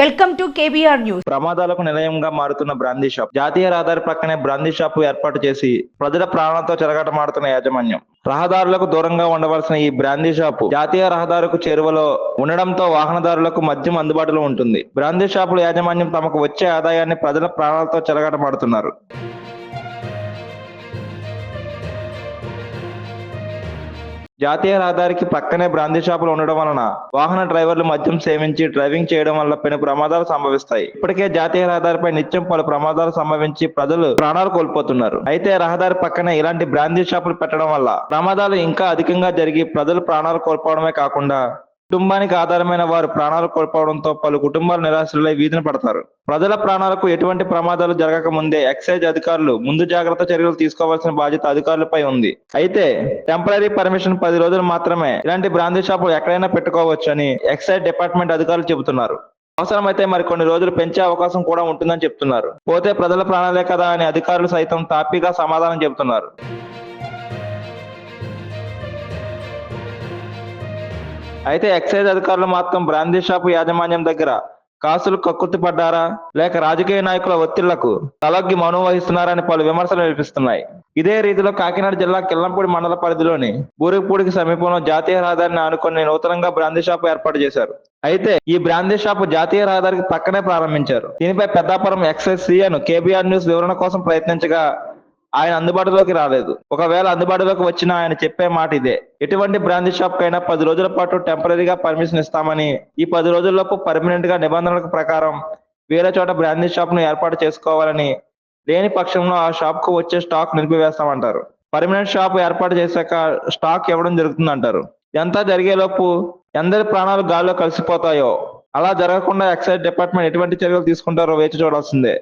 Welcome to KBR news. ప్రమాదాలకు నిలయంగా మారుతున్న బ్రాందీ షాప్. జాతీయ రహదారి ప్రక్కనే బ్రాందీ షాప్ ఏర్పాటు చేసి ప్రజల ప్రాణాలతో చెలగాటమాడుతున్న యాజమాన్యం. రహదారులకు దూరంగా ఉండవలసిన ఈ బ్రాందీ షాపు జాతీయ రహదారులకు చేరువలో ఉండడంతో వాహనదారులకు మద్యం అందుబాటులో ఉంటుంది. బ్రాందీ షాపుల యాజమాన్యం తమకు వచ్చే ఆదాయాన్ని ప్రజల ప్రాణాలతో చెలగాటమాడుతున్నారు జాతీయ రహదారికి పక్కనే బ్రాందీ షాపులు ఉండడం వలన వాహన డ్రైవర్లు మద్యం సేవించి డ్రైవింగ్ చేయడం వల్ల పెను ప్రమాదాలు సంభవిస్తాయి. ఇప్పటికే జాతీయ రహదారిపై నిత్యం పలు ప్రమాదాలు సంభవించి ప్రజలు ప్రాణాలు కోల్పోతున్నారు. అయితే రహదారి పక్కనే ఇలాంటి బ్రాందీ షాపులు పెట్టడం వల్ల ప్రమాదాలు ఇంకా అధికంగా జరిగి ప్రజలు ప్రాణాలు కోల్పోవడమే కాకుండా కుటుంబానికి ఆధారమైన వారు ప్రాణాలు కోల్పోవడంతో పలు కుటుంబాలు నిరాశలై వీధిన పడతారు. ప్రజల ప్రాణాలకు ఎటువంటి ప్రమాదాలు జరగక ముందే ఎక్సైజ్ అధికారులు ముందు జాగ్రత్త చర్యలు తీసుకోవాల్సిన బాధ్యత అధికారులపై ఉంది. అయితే టెంపరీ పర్మిషన్ పది రోజులు మాత్రమే ఇలాంటి బ్రాందీ షాపులు ఎక్కడైనా పెట్టుకోవచ్చని ఎక్సైజ్ డిపార్ట్మెంట్ అధికారులు చెబుతున్నారు. అవసరమైతే మరి కొన్ని రోజులు పెంచే అవకాశం కూడా ఉంటుందని చెప్తున్నారు. పోతే ప్రజల ప్రాణాలే కదా అని అధికారులు సైతం తాపీగా సమాధానం చెబుతున్నారు. అయితే ఎక్సైజ్ అధికారులు మాత్రం బ్రాందీ షాపు యాజమాన్యం దగ్గర కాసులు కక్కుర్తి పడ్డారా? లేక రాజకీయ నాయకుల ఒత్తిళ్ళకు తలగ్గి మౌనం వహిస్తున్నారని పలు విమర్శలు వినిపిస్తున్నాయి. ఇదే రీతిలో కాకినాడ జిల్లా కిల్లంపూడి మండల పరిధిలోని బూరిపూడికి సమీపంలో జాతీయ రహదారిని ఆనుకొని నూతనంగా బ్రాందీ షాపు ఏర్పాటు చేశారు. అయితే ఈ బ్రాందీ షాపు జాతీయ రహదారికి పక్కనే ప్రారంభించారు. దీనిపై Peddapuram excise CN KBR news వివరణ కోసం ప్రయత్నించగా ఆయన అందుబాటులోకి రాలేదు. ఒకవేళ అందుబాటులోకి వచ్చిన ఆయన చెప్పే మాట ఇదే. ఎటువంటి బ్రాంచ్ షాప్ కైనా పది రోజుల పాటు టెంపరీగా పర్మిషన్ ఇస్తామని ఈ పది రోజుల్లోపు పర్మనెంట్గా నిబంధనల ప్రకారం వేరే చోట బ్రాంచ్ షాప్ను ఏర్పాటు చేసుకోవాలని లేని పక్షంలో ఆ షాప్కు వచ్చే స్టాక్ నిలిపివేస్తామంటారు. పర్మనెంట్ షాప్ ఏర్పాటు చేశాక స్టాక్ ఇవ్వడం జరుగుతుందంటారు. ఇదంతా జరిగేలోపు ఎందరి ప్రాణాలు గాల్లో కలిసిపోతాయో అలా జరగకుండా ఎక్సైజ్ డిపార్ట్మెంట్ ఎటువంటి చర్యలు తీసుకుంటారో వేచి చూడాల్సిందే.